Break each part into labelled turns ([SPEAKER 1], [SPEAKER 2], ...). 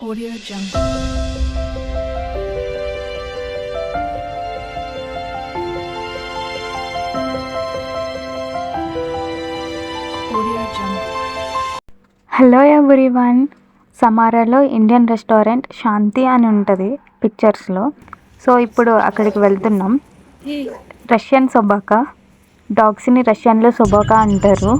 [SPEAKER 1] Audio Jungle. Audio Jungle.
[SPEAKER 2] Hello everyone సమారాలో Indian restaurant Shanti అని ఉంటుంది పిక్చర్స్లో so ఇప్పుడు అక్కడికి వెళ్తున్నాం. రష్యన్ సొబాకా డాగ్స్ని రష్యన్లో సొబాకా అంటారు.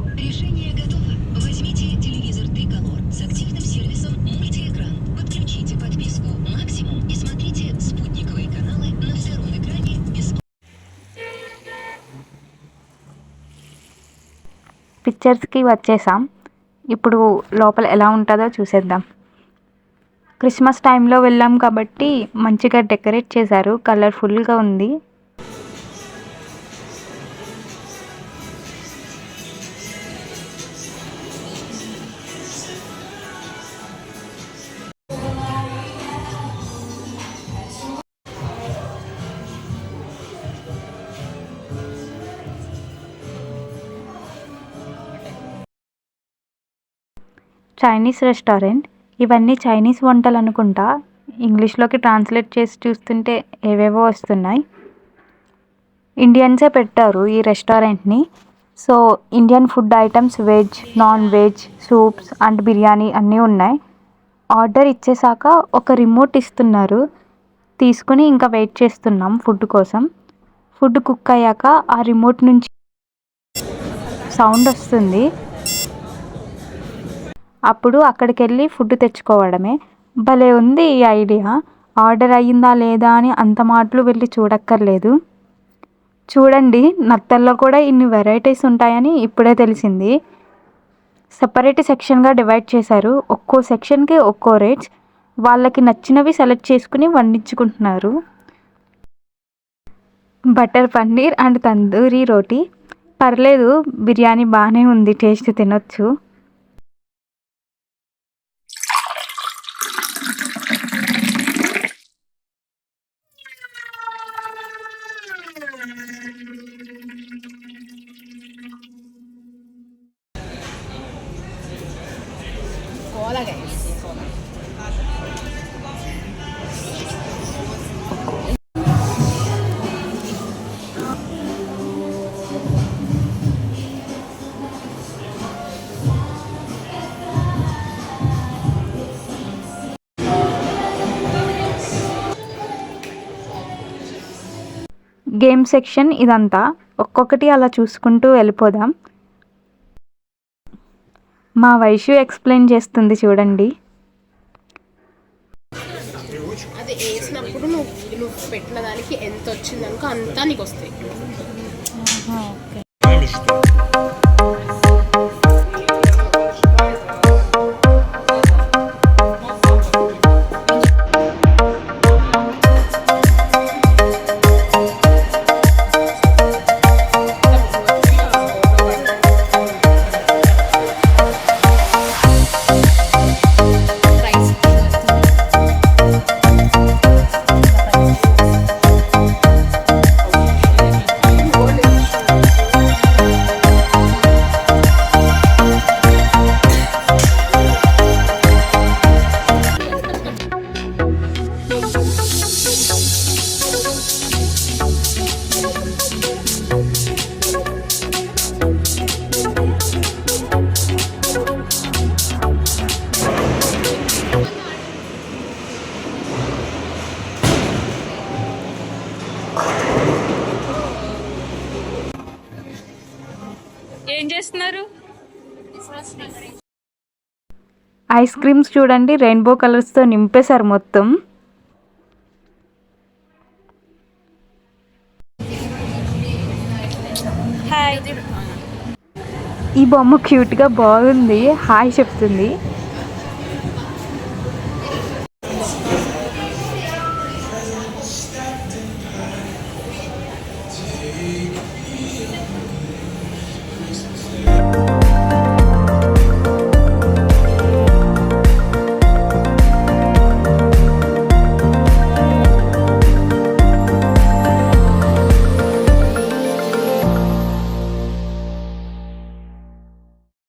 [SPEAKER 2] పిక్చర్స్కి వచ్చేసాం. ఇప్పుడు లోపల ఎలా ఉంటుందో చూసేద్దాం. క్రిస్మస్ టైంలో వెళ్ళాం కాబట్టి మంచిగా డెకరేట్ చేశారు. కలర్ఫుల్గా ఉంది. చైనీస్ రెస్టారెంట్ ఇవన్నీ చైనీస్ వంటలు అనుకుంటా ఇంగ్లీష్లోకి ట్రాన్స్లేట్ చేసి చూస్తుంటే ఏవేవో వస్తున్నాయి. ఇండియన్సే పెట్టారు ఈ రెస్టారెంట్ని so Indian food items veg non veg soups and biryani అన్నీ ఉన్నాయి. ఆర్డర్ ఇచ్చేసాక ఒక రిమోట్ ఇస్తున్నారు. తీసుకుని ఇంకా వెయిట్ చేస్తున్నాం ఫుడ్ కోసం. ఫుడ్ కుక్ అయ్యాక ఆ రిమోట్ నుంచి సౌండ్ వస్తుంది. అప్పుడు అక్కడికి వెళ్ళి ఫుడ్ తెచ్చుకోవడమే. భలే ఉంది ఈ ఐడియా. ఆర్డర్ అయ్యిందా లేదా అని అంత మాటలు వెళ్ళి చూడక్కర్లేదు. చూడండి నత్తల్లో కూడా ఇన్ని వెరైటీస్ ఉంటాయని ఇప్పుడే తెలిసింది. సపరేట్ సెక్షన్గా డివైడ్ చేశారు. ఒక్కో సెక్షన్కి ఒక్కో రేట్స్. వాళ్ళకి నచ్చినవి సెలెక్ట్ చేసుకుని వండించుకుంటున్నారు. Butter paneer and tandoori roti. పర్లేదు బిర్యానీ బాగానే ఉంది టేస్ట్ తినొచ్చు. കോല കഴിച്ചു గేమ్ సెక్షన్ ఇదంతా. ఒక్కొక్కటి అలా చూసుకుంటూ వెళ్ళిపోదాం. మా వైషు ఎక్స్ప్లెయిన్ చేస్తుంది చూడండి.
[SPEAKER 3] అది వేసినప్పుడు నువ్వు నువ్వు పెట్టిన దానికి ఎంత వచ్చిందనుకో అంతా నీకు వస్తాయి.
[SPEAKER 4] చేస్తున్నారు?
[SPEAKER 2] ఐస్ క్రీమ్స్ చూడండి రెయిన్బో కలర్స్తో నింపేశారు మొత్తం. ఈ బొమ్మ క్యూట్గా బాగుంది హాయ్ చెప్తుంది.